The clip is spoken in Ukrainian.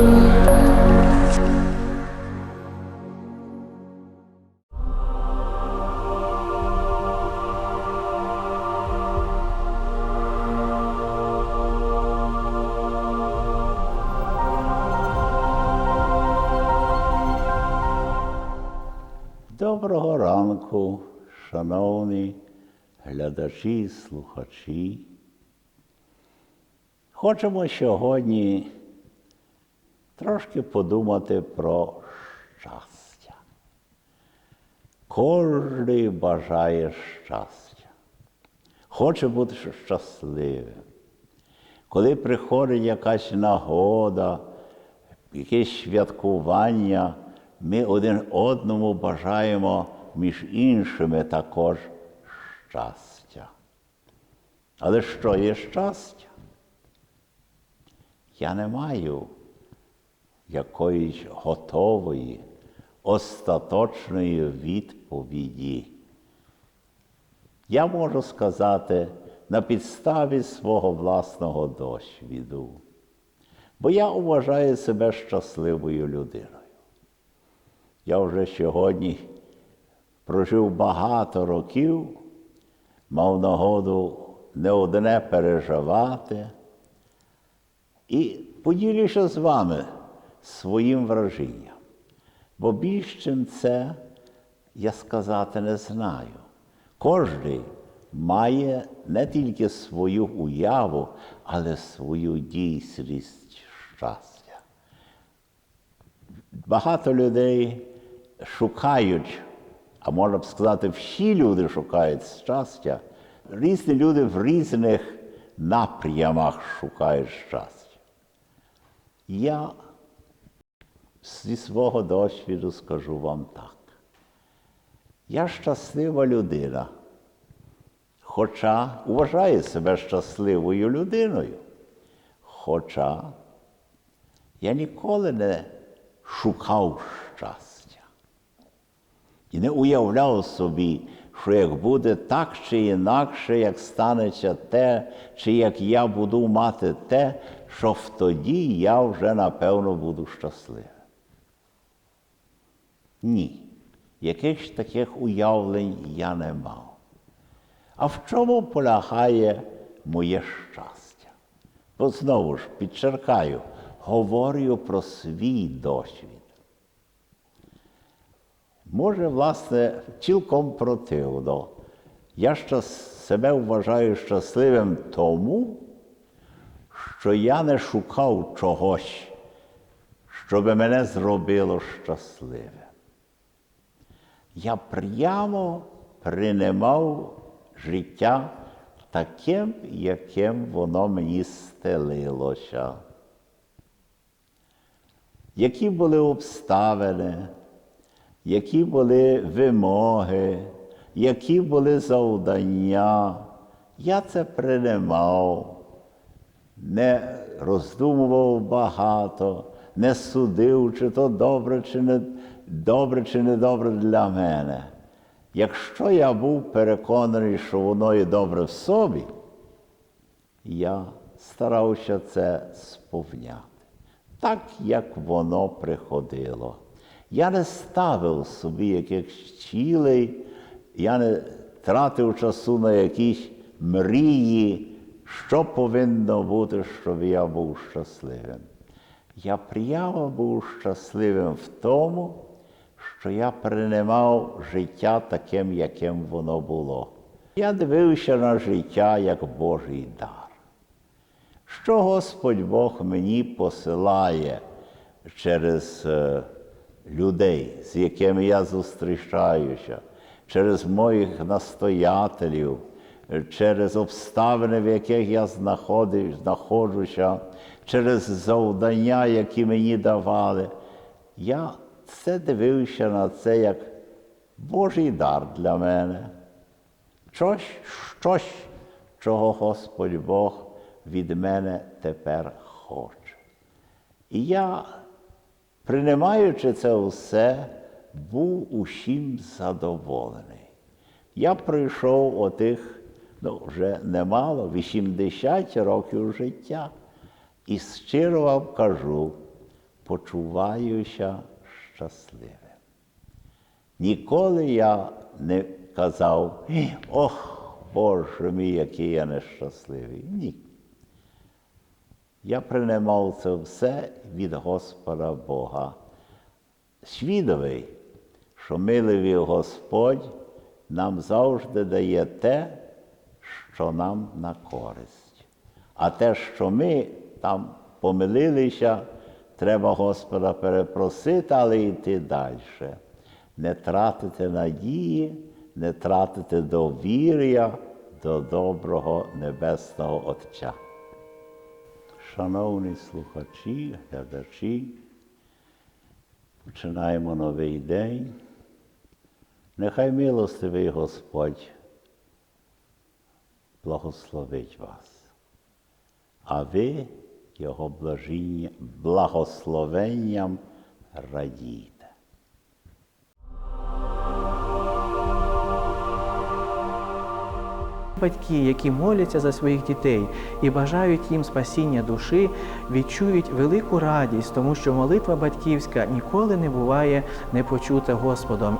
Доброго ранку, шановні глядачі, слухачі. Хочемо сьогодні трошки подумати про щастя. Кожен бажає щастя, хоче бути щасливим. Коли приходить якась нагода, якесь святкування, ми один одному бажаємо між іншими також щастя. Але що є щастя? Я не маю якоїсь готової, остаточної відповіді. Я можу сказати на підставі свого власного досвіду, бо я вважаю себе щасливою людиною. Я вже сьогодні прожив багато років, мав нагоду не одне переживати і поділюся з вами своїм враженням. Бо більш чим це я сказати не знаю. Кожний має не тільки свою уяву, але свою дійсність щастя. Багато людей шукають, а можна б сказати, всі люди шукають щастя. Різні люди в різних напрямах шукають щастя. Я зі свого досвіду скажу вам так. Я щаслива людина, хоча вважаю себе щасливою людиною. Хоча я ніколи не шукав щастя і не уявляв собі, що як буде так чи інакше, як станеться те, чи як я буду мати те, що тоді я вже напевно буду щасливим. Ні, якихось таких уявлень я не мав. А в чому полягає моє щастя? Бо знову ж підчеркаю, говорю про свій досвід. Може, власне, цілком противно. Я щас, себе вважаю щасливим тому, що я не шукав чогось, що мене зробило щасливим. Я прямо приймав життя таким, яким воно мені стелилося. Які були обставини, які були вимоги, які були завдання, я це приймав, не роздумував багато, не судив, чи то добре, чи не добре, чи не добре для мене. Якщо я був переконаний, що воно є добре в собі, я старався це сповняти, так, як воно приходило. Я не ставив собі якихось цілей, я не тратив часу на якісь мрії, що повинно бути, щоб я був щасливим. Я прямо був щасливим в тому, що я приймав життя таким, яким воно було. Я дивився на життя як Божий дар. Що Господь Бог мені посилає через е, людей, з якими я зустрічаюся, через моїх настоятелів, через обставини, в яких я знаходжуся, через завдання, які мені давали. Я все дивився на це як Божий дар для мене. Щось, щось, чого Господь Бог від мене тепер хоче. І я, приймаючи це все, був усім задоволений. Я пройшов отих, ну, вже немало, 80 років життя. І щиро вам кажу, почуваюся щасливим. Ніколи я не казав, ох, Боже мій, який я нещасливий. Ні. Я приймав це все від Господа Бога. Свідовий, що миливий Господь нам завжди дає те, що нам на користь. А те, що ми там помилилися, треба Господа перепросити, але йти далі. Не тратити надії, не тратити довір'я до доброго Небесного Отця. Шановні слухачі, глядачі, починаємо новий день. Нехай милостивий Господь благословить вас, а ви Його блажіння- благословенням радійте. Батьки, які моляться за своїх дітей і бажають їм спасіння душі, відчують велику радість, тому що молитва батьківська ніколи не буває непочута Господом.